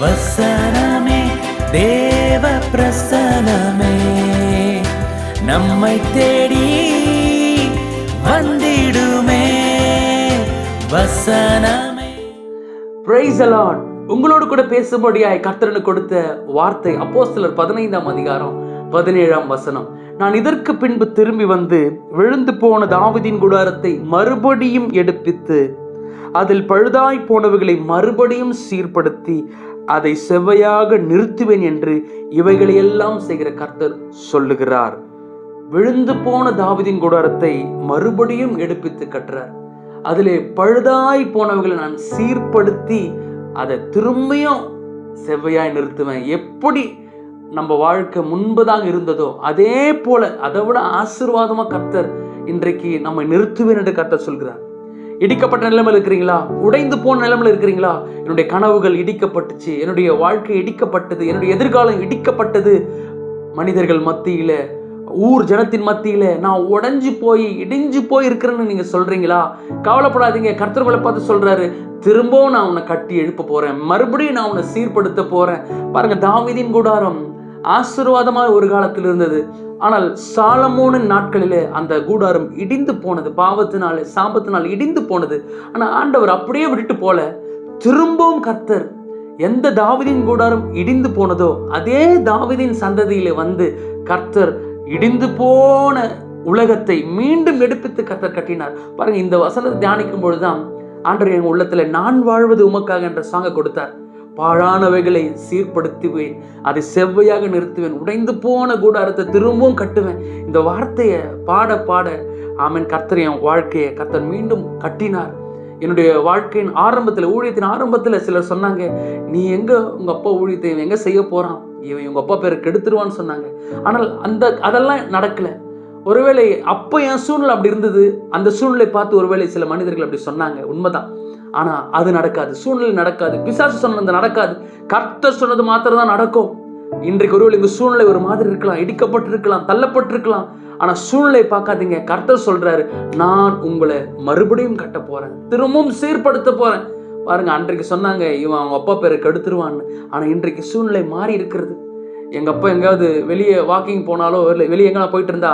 வசனமே தேவ பிரசனமே நம்மை தேடி வந்திடுமே வசனமே. பிரைஸ் அலாட் உங்களோடு கூட பேசும்படியாய் கர்த்தரனு கொடுத்த வார்த்தை அப்போஸ்தலர் பதினைந்தாம் அதிகாரம் பதினேழாம் வசனம். நான் இதற்கு பின்பு திரும்பி வந்து விழுந்து போன தாவிதின் குடாரத்தை மறுபடியும் எடுப்பித்து அதில் பழுதாய் போனவைகளை மறுபடியும் சீர்படுத்தி அதை செவ்வையாக நிறுத்துவேன் என்று இவைகளையெல்லாம் செய்கிற கர்த்தர் சொல்லுகிறார். விழுந்து போன தாவீதின் குடாரத்தை மறுபடியும் எடுப்பித்து கட்டுறார். அதிலே பழுதாய் போனவர்களை நான் சீர்படுத்தி அதை திரும்பியும் செவ்வையாய் நிறுத்துவேன். எப்படி நம்ம வாழ்க்கை முன்பதாக இருந்ததோ அதே போல அதை விட ஆசீர்வாதமா கர்த்தர் இன்றைக்கு நம்மை நிறுத்துவேன் என்று கர்த்தர் சொல்கிறார். இடிக்கப்பட்ட நிலைமையில் இருக்கிறீங்களா? உடைந்து போன நிலைமையில் இருக்கிறீங்களா? என்னுடைய கனவுகள் இடிக்கப்பட்டுச்சு. என்னுடைய வாழ்க்கை இடிக்கப்பட்டது. என்னுடைய எதிர்காலம் இடிக்கப்பட்டது. மனிதர்கள் மத்தியில் ஊர் ஜனத்தின் மத்தியில் நான் உடைஞ்சு போய் இடிஞ்சு போய் இருக்கிறேன்னு நீங்கள் சொல்கிறீங்களா கவலைப்படாதீங்க. கர்த்தர்களை பார்த்து சொல்கிறாரு திரும்பவும் நான் உன்னை கட்டி எழுப்ப போகிறேன் மறுபடியும் நான் உன்னை சீர்படுத்த போகிறேன் பாருங்கள் தாவீதின் கூடாரம். ஆசீர்வாதமான ஒரு காலத்தில் இருந்தது. ஆனால் சாலமோனின் நாட்களிலே அந்த கூடாரம் இடிந்து போனது பாவத்தினால சாபத்தினால் இடிந்து போனது. ஆனால் ஆண்டவர் அப்படியே விட்டுட்டு போல திரும்பவும் கர்த்தர் எந்த தாவிதின் கூடாரம் இடிந்து போனதோ அதே தாவிதின் சந்ததியிலே வந்து கர்த்தர் இடிந்து போன உலகத்தை மீண்டும் எடுப்பித்து கர்த்தர் கட்டினார். பாருங்க இந்த வசனத்தை தியானிக்கும் பொழுதுதான் ஆண்டவர் என் உள்ளத்துல நான் வாழ்வது உமக்காக என்ற சாங்கை கொடுத்தார். பாழானவைகளை சீர்படுத்துவேன். அதை செவ்வையாக நிறுத்துவேன். உடைந்து போன கூடாரத்தை திரும்பவும் கட்டுவேன். இந்த வார்த்தையை பாட பாட ஆமன் கர்த்தர் என் வாழ்க்கையை கர்த்தர் மீண்டும் கட்டினார். என்னுடைய வாழ்க்கையின் ஆரம்பத்தில் ஊழியத்தின் ஆரம்பத்தில் சிலர் சொன்னாங்க நீ எங்கே உங்கள் அப்பா ஊழியத்தை இவன் எங்கே செய்ய போகிறான் இவன் உங்கள் அப்பா பேரை கெடுத்துருவான்னு சொன்னாங்க. ஆனால் அந்த அதெல்லாம் நடக்கலை. ஒருவேளை அப்போ என் சூழ்நிலை அப்படி இருந்தது. அந்த சூழ்நிலை பார்த்து ஒருவேளை சில மனிதர்கள் அப்படி சொன்னாங்க. உண்மைதான். ஆனால் அது நடக்காது. சூழ்நிலை நடக்காது. பிசாசு சொன்னது நடக்காது. கர்த்தர் சொன்னது மாத்திரம் தான் நடக்கும். இன்றைக்கு ஒருவேளை இங்கே சூழ்நிலை ஒரு மாதிரி இருக்கலாம். இடிக்கப்பட்டிருக்கலாம். தள்ளப்பட்டிருக்கலாம். ஆனால் சூழ்நிலை பார்க்காதீங்க. கர்த்தர் சொல்கிறாரு நான் உங்களை மறுபடியும் கட்ட போகிறேன் திரும்பவும் சீர்படுத்த போகிறேன் பாருங்க அன்றைக்கு சொன்னாங்க இவன் அவங்க அப்பா பேரை கெடுத்துருவான்னு. ஆனால் இன்றைக்கு சூழ்நிலை மாறி இருக்கிறது. எங்கள் அப்பா எங்கேயாவது வெளியே வாக்கிங் போனாலோ இல்லை வெளியே எங்கேயா போயிட்டு இருந்தா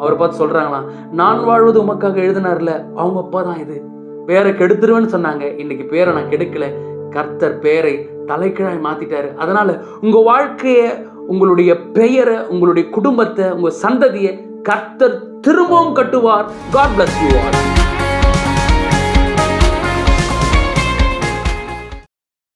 அவரை பார்த்து சொல்கிறாங்களாம் நான் வாழ்வது உமக்காக எழுதினார்ல அவங்க அப்பா தான் இது. பேரை கெடுத்துருவேன்னு சொன்னாங்க. இன்னைக்கு பேரை நான் கெடுக்கல. கர்த்தர் பேரை தலைக்கிழாய் மாத்திட்டாரு. அதனால உங்க வாழ்க்கையை உங்களுடைய பெயரை உங்களுடைய குடும்பத்தை உங்க சந்ததியை கர்த்தர் திரும்பவும் கட்டுவார். God bless you are